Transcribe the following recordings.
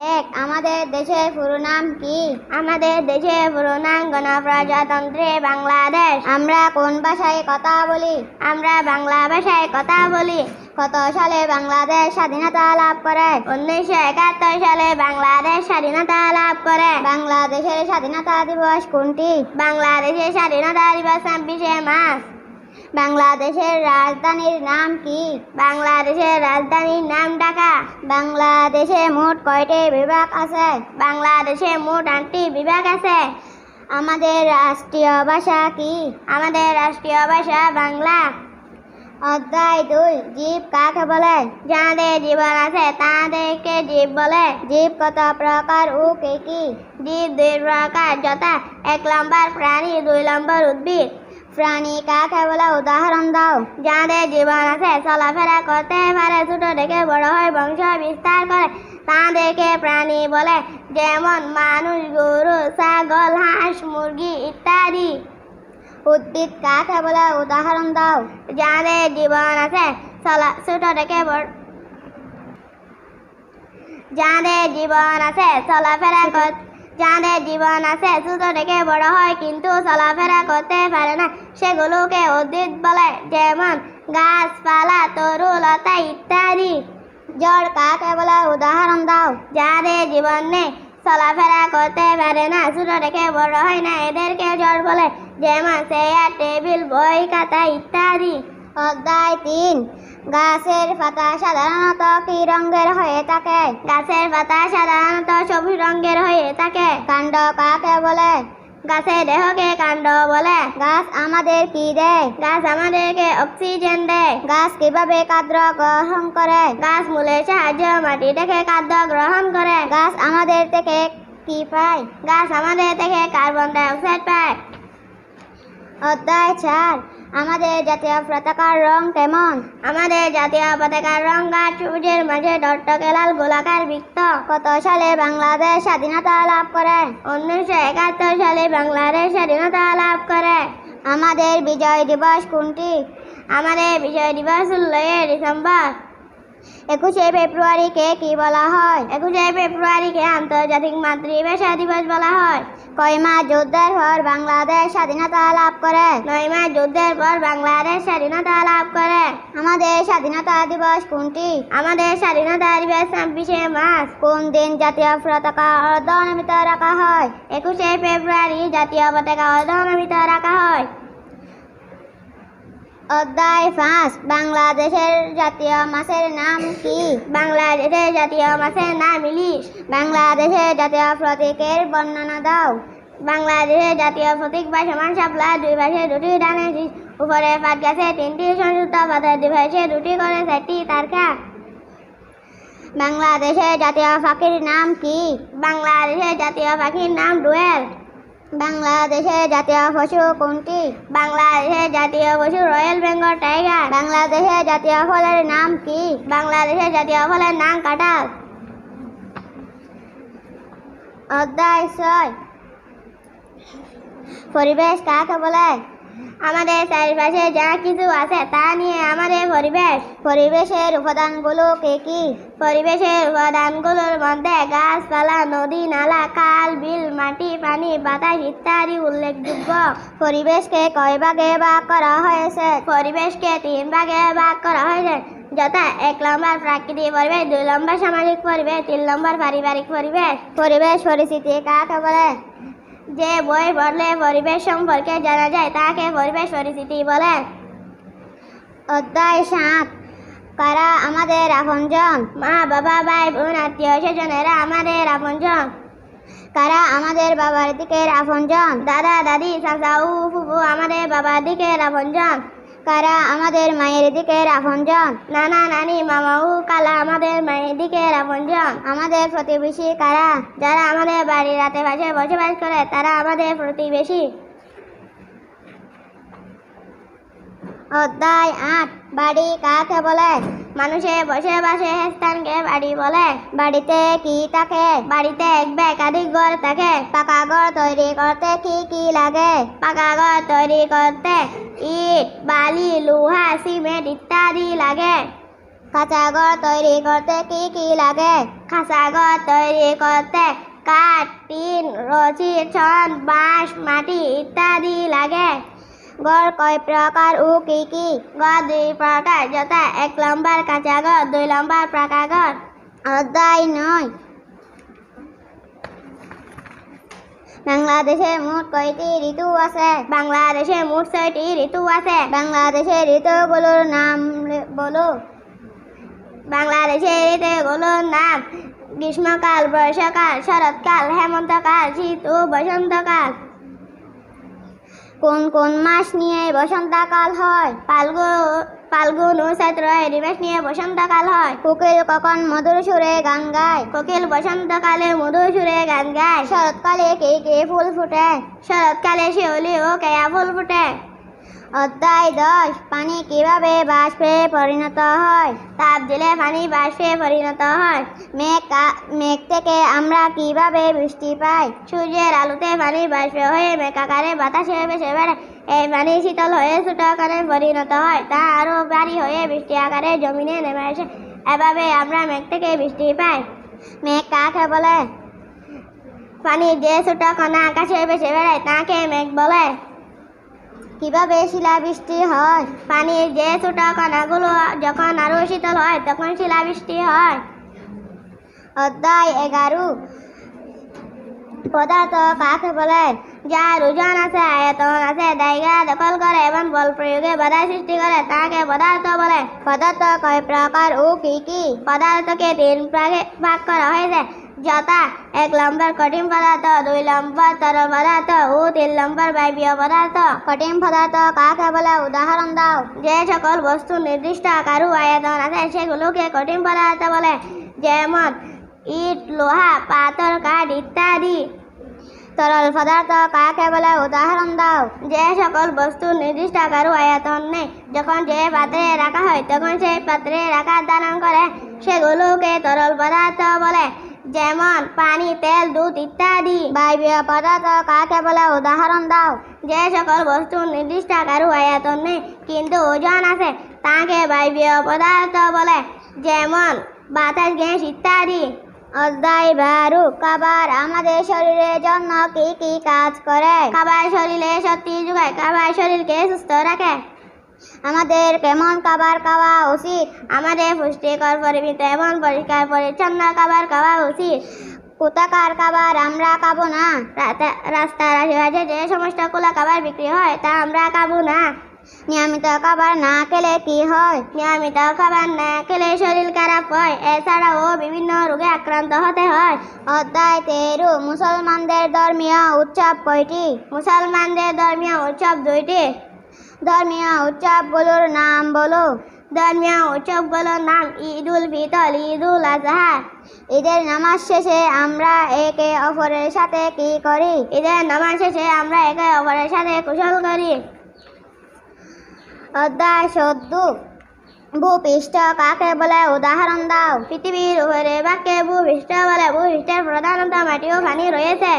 এক আমাদের দেশের পুরো নাম কি? আমাদের দেশের পুরো নাম গণপ্রজাতন্ত্রী বাংলাদেশ। আমরা কোন ভাষায় কথা বলি? আমরা বাংলা ভাষায় কথা বলি। কত সালে বাংলাদেশ স্বাধীনতা লাভ করে? উনিশশো একাত্তর সালে বাংলাদেশ স্বাধীনতা লাভ করে। বাংলাদেশের স্বাধীনতা দিবস কোনটি? বাংলাদেশের স্বাধীনতা দিবস ছাব্বিশে মার্চ। বাংলাদেশের রাজধানীর নাম কি? বাংলাদেশের রাজধানীর নাম ঢাকা। বাংলাদেশে মোট কয়টি বিভাগ আছে? বাংলাদেশে মোট আটটি বিভাগ আছে। আমাদের রাষ্ট্রীয় ভাষা কি? আমাদের রাষ্ট্রীয় ভাষা বাংলা। অধ্যায় দুই, জীব কাকে বলে? যাদের জীবন আছে তাদেরকে জীব বলে। জীব কত প্রকার ও কে কি? জীব দুই প্রকার, যথা এক নম্বর প্রাণী, দুই নম্বর উদ্ভিদ। প্রাণী কাকে বলে উদাহরণ দাও। যাদের জীবন আছে, চলাফেরা করতে পারে, ছোট থেকে বড় হয়, বংশ বিস্তার করে। তাদেরকে প্রাণী বলে, যেমন মানুষ, গরু, ছাগল, হাঁস, মুরগি ইত্যাদি। উদ্ভিদ কাকে বলে উদাহরণ দাও। যাদের জীবন আছে, চলা, ছোট থেকে বড়। যাদের জীবন আছে, চলাফেরা কর যাদের জীবন আছে ছোট থেকে বড় হয়, কিন্তু চলাফেরা করতে পারে না। সেগুলোকে উদ্ভিদ বলে, যেমন গাছপালা তরু লতা ইত্যাদি। জড় কাকে বলে উদাহরণ দাও যাদের জীবন নেই চলাফেরা করতে পারে না ছোট থেকে বড় হয় না। এদেরকে জড় বলে, যেমন চেয়ার টেবিল, বই, খাতা ইত্যাদি। অধ্যায় তিন গাছের পাতা সাধারণত কি রঙের হয়ে থাকে? গাছের পাতা সাধারণত সবুজ রঙের হয়ে থাকে। কাণ্ড কাকে বলে? গাছের দেহকে কাণ্ড বলে। গাছ আমাদের কি দেয়? গাছ আমাদেরকে অক্সিজেন দেয়। গাছ কীভাবে খাদ্য গ্রহণ করে? গাছ মূলের সাহায্যে মাটি থেকে খাদ্য গ্রহণ করে। গাছ আমাদের থেকে কি পায়? গাছ আমাদের থেকে কার্বন ডাই অক্সাইড পায়। অধ্যায় চার। আমাদের জাতীয় পতাকার রং কেমন? আমাদের জাতীয় পতাকার রং গাছ সবুজের মাঝে টকটকে লাল গোলাকার বৃত্ত। কত সালে বাংলাদেশ স্বাধীনতা লাভ করে? উনিশশো একাত্তর সালে বাংলাদেশ স্বাধীনতা লাভ করে। আমাদের বিজয় দিবস কোনটি? আমাদের বিজয় দিবস ষোলোই ডিসেম্বর। একুশে ফেব্রুয়ারিকে কি বলা হয়? একুশে ফেব্রুয়ারিকে আন্তর্জাতিক মাতৃভাষা দিবস বলা হয়। কয় মাস যুদ্ধের পর বাংলাদেশ স্বাধীনতা লাভ করে? নয় মাস যুদ্ধের পর বাংলাদেশ স্বাধীনতা লাভ করে। আমাদের স্বাধীনতা দিবস কোনটি? আমাদের স্বাধীনতা দিবস ছাব্বিশে মার্চ। কোন দিন জাতীয় পতাকা অর্ধনমিত রাখা হয়? একুশে ফেব্রুয়ারি জাতীয় পতাকা অর্ধনমিত রাখা হয়। অধ্যায় পাঁচ, বাংলাদেশের জাতীয় মাছের নাম কি? বাংলাদেশের জাতীয় মাছের নাম ইলিশ। বাংলাদেশের জাতীয় প্রতীকের বর্ণনা দাও। বাংলাদেশের জাতীয় প্রতীক বা সমান শাপলা, দুই পাশে দুটি ডানে উপরে পাট গাছে তিনটি সংযুক্ত পাতার দুই পাশে দুটি করে চারটি তারকা। বাংলাদেশের জাতীয় পাখির নাম কি? বাংলাদেশের জাতীয় পাখির নাম ডুয়েল। বাংলাদেশের জাতীয় পশু কোনটি? বাংলাদেশের জাতীয় পশু রয়্যাল বেঙ্গল টাইগার। বাংলাদেশের জাতীয় ফলের নাম কি? বাংলাদেশের জাতীয় ফলের নাম কাঁঠাল। অধ্যায় ছয়। পরিবেশ কাকে বলে? আমাদের চারিপাশে যা কিছু আছে তা নিয়ে আমাদের পরিবেশ, পরিবেশের উপাদানগুলো কে কি? পরিবেশের উপাদানগুলোর মধ্যে গাছপালা, নদী, নালা, খাল, বিল, মাটি, পানি, বাতাস ইত্যাদি উল্লেখযোগ্য। পরিবেশকে কয় ভাগে ভাগ করা হয়েছে? পরিবেশকে তিন ভাগে ভাগ করা হয়েছে। যথা এক নম্বর প্রাকৃতিক পরিবেশ, দুই নম্বর সামাজিক পরিবেশ, তিন নম্বর পারিবারিক পরিবেশ। পরিবেশ, পরিস্থিতি কাকে বলে? যে বই পড়লে পরিবেশ সম্পর্কে জানা যায়, তাকে পরিবেশ পরিস্থিতি বলে। অধ্যায় সাত, কারা আমাদের আপনজন? মা, বাবা, ভাই, বোন, আত্মীয়, স্বজনেরা আমাদের আপনজন। কারা আমাদের বাবার দিকের আপনজন? দাদা, দাদি চাচা ফুফু, আমাদের বাবার দিকের আপনজন। কারা আমাদের মায়ের দিকের আপনজন? নানা নানি মামা ও কালা আমাদের মায়ের দিকের আপনজন। আমাদের প্রতিবেশী কারা? যারা আমাদের বাড়ির রাতে পাশে বসবাস করে, তারা আমাদের প্রতিবেশী। অধ্যায় আট, বাড়ি কাকে বলে? মানুষের বসে বসে স্থানকে বাড়ি বলে। বাড়িতে কি থাকে? বাড়িতে এক একাধিক ঘর থাকে। পাকা ঘর তৈরি করতে কি কি লাগে? পাকা ঘর তৈরি করতে ইট, বালি, লোহা, সিমেন্ট ইত্যাদি লাগে। কাঁচা ঘর তৈরি করতে কি কি লাগে? কাঁচা ঘর তৈরি করতে কাঠ, টিন রচি ছন, বাঁশ, মাটি ইত্যাদি লাগে। গড় কয় প্রকার ও কি কি? গড় দুই প্রকার, যথা এক লম্বার কাঁচা ঘর, দুই লম্বার পাকা ঘর। অধ্যায় নয় বাংলাদেশে মোট কয়টি ঋতু আছে? বাংলাদেশে মোট ছয়টি ঋতু আছে। বাংলাদেশের ঋতুগুলোর নাম বলো। বাংলাদেশের ঋতুগুলোর নাম গ্রীষ্মকাল, বর্ষাকাল, শরৎকাল, হেমন্তকাল, শীত ও বসন্তকাল। কোন কোন মাস নিয়ে বসন্তকাল হয়? ফাল্গুন ফাল্গুন ও চৈত্র এই নিয়ে বসন্তকাল হয়। কোকিল কখন মধুর সুরে গান গায়? কোকিল বসন্তকালে মধুর সুরে গান গায়। শরৎকালে কে কে ফুল ফুটে? শরৎকালে শিউলি ও কেয়া ফুল ফুটে? অধ্যায় দশ, পানি কীভাবে বাষ্পে পরিণত হয়? তাপ দিলে পানি বাষ্পে পরিণত হয়। মেঘ মেঘ থেকে আমরা কীভাবে বৃষ্টি পাই? সূর্যের আলোতে পানি বাষ্পে হয়ে মেঘ আকারে বাতাসে ভেসে বেড়ায়। এই পানি শীতল হয়ে ছোট আকারে পরিণত হয়। তা আরও ভারী হয়ে বৃষ্টি আকারে জমিনে নেমে আসে। এভাবে আমরা মেঘ থেকে বৃষ্টি পাই। মেঘ কাকে বলে? পানি যে ছোট কণা আকাশে ভেসে বেড়ায়, তাকে মেঘ বলে। কীভাবে শিলাবৃষ্টি হয়? পানির যে ছোট কণাগুলো যখন আরও শীতল হয়, তখন শিলাবৃষ্টি হয়। অধ্যায় এগারো। পদার্থ কাকে বলে যার ওজন আছে, আয়তন আছে, জায়গা দখল করে এবং বল প্রয়োগে বাধা সৃষ্টি করে, তাকে পদার্থ বলে। পদার্থ কয় প্রকার ও কি কি? পদার্থকে তিন ভাগে ভাগ করা হয়েছে। যথা, এক নম্বর কঠিন পদার্থ, দুই নম্বর তরল পদার্থ ও তিন নম্বর বায়বীয় পদার্থ। কঠিন পদার্থ কাকে বলে? উদাহরণ দাও। যে সকল বস্তু নির্দিষ্ট আকার ও আয়তন আছে, সেগুলোকে কঠিন পদার্থ বলে। যেমন ইট, লোহা, পাথর, কাঠ ইত্যাদি। তরল পদার্থ কাকে বলে? উদাহরণ দাও। যে সকল বস্তু নির্দিষ্ট আকার ও আয়তন নেই। যখন যে পাত্রে রাখা হয়, তখন সেই পাত্রে রাখার ধারণ করে। সেগুলোকে তরল পদার্থ বলে। যেমন পানি, তেল, দুধ ইত্যাদি। বায়বীয় পদার্থ কাকে বলে? উদাহরণ দাও। যে সকল বস্তু নির্দিষ্ট আকার ও আয়তন নেই, কিন্তু ওজন আছে, তাকে বায়বীয় পদার্থ বলে। যেমন বাতাস, গ্যাস ইত্যাদি। অধ্যায় বারো খাবার আমাদের শরীরের জন্য কি কি কাজ করে? খাবার শরীরে শক্তি যোগায় খাবার শরীরকে সুস্থ রাখে। আমাদের কেমন খাবার খাওয়া উচিত? আমাদের পুষ্টিকর পরিমিত এবং পরিষ্কার পরিচ্ছন্ন খাবার খাওয়া উচিত। কোথাকার খাবার আমরা খাব না? রাস্তার আশেপাশে যে সমস্ত কুলা খাবার বিক্রি হয়, তা আমরা খাব না। নিয়মিত খাবার না খেলে কি হয়? নিয়মিত খাবার না খেলে শরীর খারাপ হয়। এছাড়াও বিভিন্ন রোগে আক্রান্ত হতে হয়। অধ্যায় তেরো, মুসলমানদের ধর্মীয় উৎসব কয়টি? মুসলমানদের ধর্মীয় উৎসব দুইটি। ধর্মীয় উৎসবগুলোর নাম বলো। ধর্মীয় উৎসবগুলোর নাম ঈদ উল ফিতর ঈদ উল আজহা। ঈদের নামাজ শেষে আমরা একে অপরের সাথে কি করি? ঈদের নামাজ শেষে আমরা একে অপরের সাথে কুশল করি। অধ্যায় সদ্য ভূপৃষ্ঠ কাকে বলে? উদাহরণ দাও। পৃথিবীর উপরে বাক্যে ভূপৃষ্ঠ বলে। ভূপৃষ্ঠের প্রধানত মাটি ও পানি রয়েছে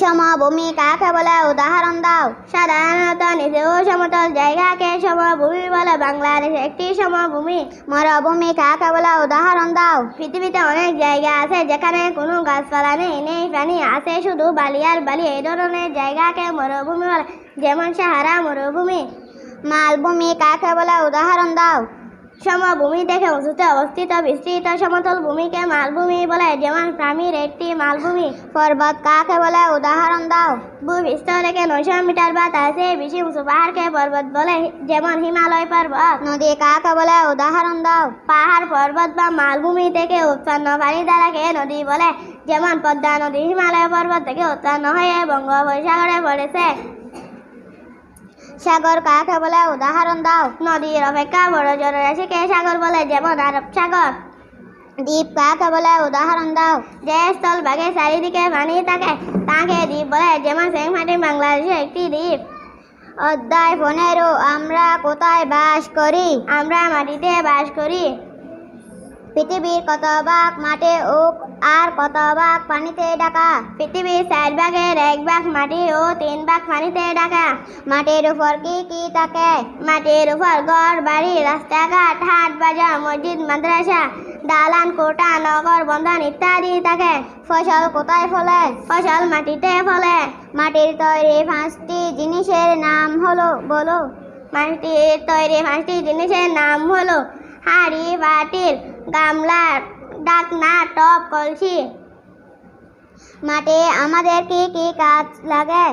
সমভূমি কাকে বলে? উদাহরণ দাও। সাধারণত নিচে ও সমতল জায়গাকে সমভূমি বলে। বাংলাদেশ একটি সমভূমি। মরুভূমি কাকে বলে? উদাহরণ দাও। পৃথিবীতে অনেক জায়গা আছে যেখানে কোনো গাছপালা নেই নেই পানি আছে। শুধু বালি আর বালি। এই ধরনের জায়গাকে মরুভূমি বলে। যেমন সাহারা মরুভূমি মালভূমি কাকে বলে উদাহরণ দাও। সমভূমি দেখে উঁচুতে অবস্থিত, বিস্তৃত, সমতল ভূমিকে মালভূমি বলে। যেমন প্রামীর একটি মালভূমি পর্বত কাকে বলে উদাহরণ দাও। ভূপৃষ্ঠ থেকে নয়শো মিটার বা তার চেয়ে বেশি উঁচু পাহাড়কে পর্বত বলে। যেমন হিমালয় পর্বত, নদী কাকে বলে উদাহরণ দাও। পাহাড়, পর্বত বা মালভূমি থেকে উৎপন্ন পানি দ্বারাকে নদী বলে। যেমন পদ্মা নদী, হিমালয় পর্বত থেকে উৎপন্ন হয়ে বঙ্গোপসাগরে পড়েছে। সাগর কাকে বলে উদাহরণ দাও। নদীর অপেক্ষা বড় জলরাশিকে সাগর বলে যেমন আরব সাগর দ্বীপ কাকে বলে উদাহরণ দাও। যে স্থল ভাগে চারিদিকে পানি থাকে, তাকে দ্বীপ বলে যেমন সেংমাটি বাংলাদেশে একটি দ্বীপ। অধ্যায় পনেরো আমরা কোথায় বাস করি? আমরা মাটিতে বাস করি। পৃথিবীর কত ভাগ মাটি ও আর কত ভাগ পানিতে ঢাকা পৃথিবীর চার ভাগের এক ভাগ মাটি ও তিন ভাগ পানিতে ঢাকা মাটির উপর কি কি থাকে? মাটির উপর ঘর, বাড়ি, রাস্তাঘাট, হাট, বাজার, মসজিদ, মাদ্রাসা, দালান কোটা নগর, বন্ধন ইত্যাদি থাকে। ফসল কোথায় ফলে? ফসল মাটিতে ফলে। মাটির তৈরি পাঁচটি জিনিসের নাম হলো, বলো। মাটির তৈরি পাঁচটি জিনিসের নাম হলো, হাড়ি, বাটির গামলা ডাকনা টপ কলসি। মাটি আমাদের কি কি কাজ লাগে?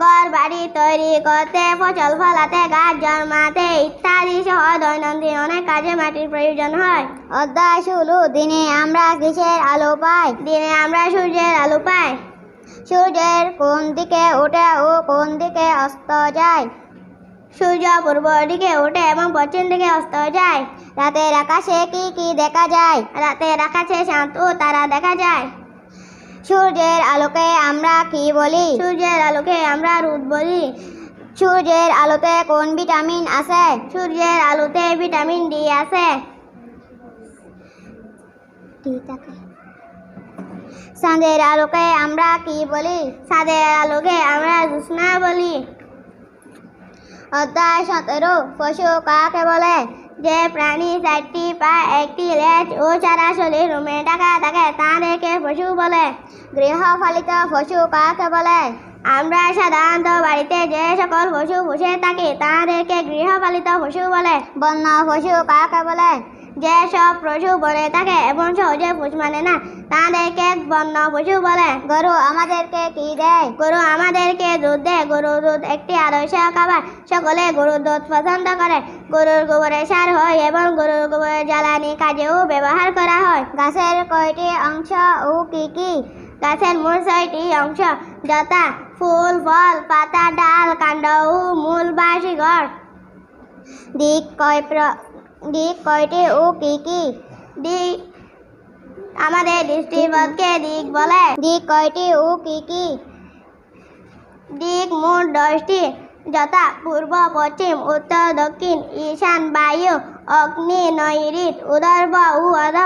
ঘর বাড়ি তৈরি করতে, ফসল ফলাতে, গাছ জন্মাতে ইত্যাদি সহ দৈনন্দিন অনেক কাজে মাটির প্রয়োজন হয়। অধ্যায় শুরু, দিনে আমরা কিসের আলো পাই? দিনে আমরা সূর্যের আলো পাই। সূর্যের কোন দিকে ওঠে ও কোন দিকে অস্ত যায়? সূর্য পূর্ব দিকে ওঠে এবং পশ্চিম দিকে অস্ত যায়। রাতের আকাশে কি কি দেখা যায়? রাতের আকাশে শান্ত তারা দেখা যায়। সূর্যের আলোকে আমরা কি বলি? সূর্যের আলোকে আমরা রোদ বলি। সূর্যের আলোতে কোন ভিটামিন আছে? সূর্যের আলোতে ভিটামিন ডি আছে। চাঁদের আলোকে আমরা কি বলি? চাঁদের আলোকে আমরা জ্যোৎস্না বলি। অধ্যায় সতেরো পশু কাকে বলে? যে প্রাণী চারটি পা একটি লেজ ও চারা শরীর। রুমে ডাকা থাকে তাদেরকে পশু বলে। গৃহপালিত পশু কাকে বলে? আমরা সাধারণত বাড়িতে যে সকল পশু পুষে থাকি, তাদেরকে গৃহপালিত পশু বলে। বন্য পশু কাকে বলে? যে সব পশু বনে থাকে এবং সহজে পুষ মানে না, তাদেরকে বন্য পশু বলে। গরু আমাদেরকে কি দেয়? গরু আমাদেরকে দুধ দেয়। গরুর দুধ একটি আদর্শ খাবার। সকলে গরুর দুধ পছন্দ করে। গরুর গোবরে সার হয় এবং গরুর গোবরের জ্বালানি কাজেও ব্যবহার করা হয়। গাছের কয়টি অংশ ও কি কি? গাছের মূল ছয়টি অংশ যথা ফুল, ফল, পাতা, ডাল, কাণ্ড ও মূল বা শিকড়। দিক, কয় দিক কয়টি ও কি কি? দিক আমাদের দৃষ্টিপথকে দিক বলে। দিক কয়টি ও কি কি? দিক মোট দশটি। যথা পূর্ব, পশ্চিম, উত্তর, দক্ষিণ, ঈশান, বায়ু, অগ্নি নৈরিত উদর্ভ ও অধ।